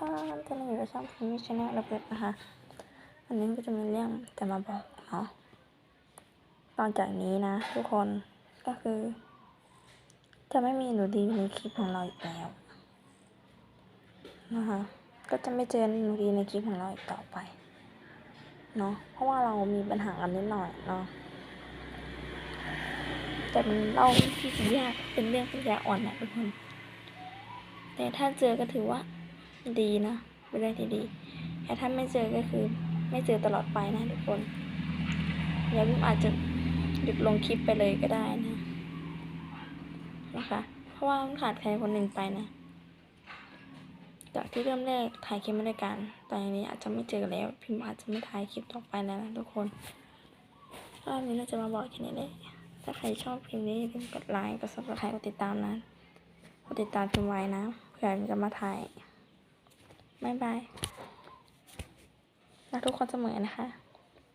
ค่ะตอนนี้อยู่กับช่องพิมพ์ชแนลระเบิดนะคะวันนี้ก็จะมีเรื่องจะมาบอกเนาะตอนจากนี้นะ ทุกคนก็คือ จะไม่มีหนูดีในคลิปของเราอีกแล้วนะคะก็จะไม่เจอหนูดีในคลิปของเราอีกต่อไปเนาะเพราะว่าเรามีปัญหากันนิดหน่อยเนาะแต่มันเล่าที่สัญญาเป็นเรื่องปัญญาอ่อนนะทุกคนแต่ถ้าเจอก็ถือว่า ดีนะเป็นเรื่องที่ดีแต่ถ้าไม่เจอก็คือไม่เจอตลอดไปนะทุกคนเดี๋ยวผมอาจจะหยุดลงคลิปไปเลยก็ได้นะนะคะเพราะว่ามันขาดใครคนหนึ่งไปนะ จากที่เริ่มแรกถ่ายคลิปไม่ด้วยกันตอนนี้อาจจะไม่เจอแล้ว พิมพ์อาจจะไม่ถ่ายคลิปต่อไปแล้วนะทุกคนรอบนี้เราจะมาบอกแค่นี้เลยถ้าใครชอบคลิปนี้อย่าลืมกดไลค์กดซับสไครต์กดติดตามนะกดติดตามพิมพ์ไว้นะเผื่อมันจะมาถ่าย บายบายรักทุกคนเสมอนะคะ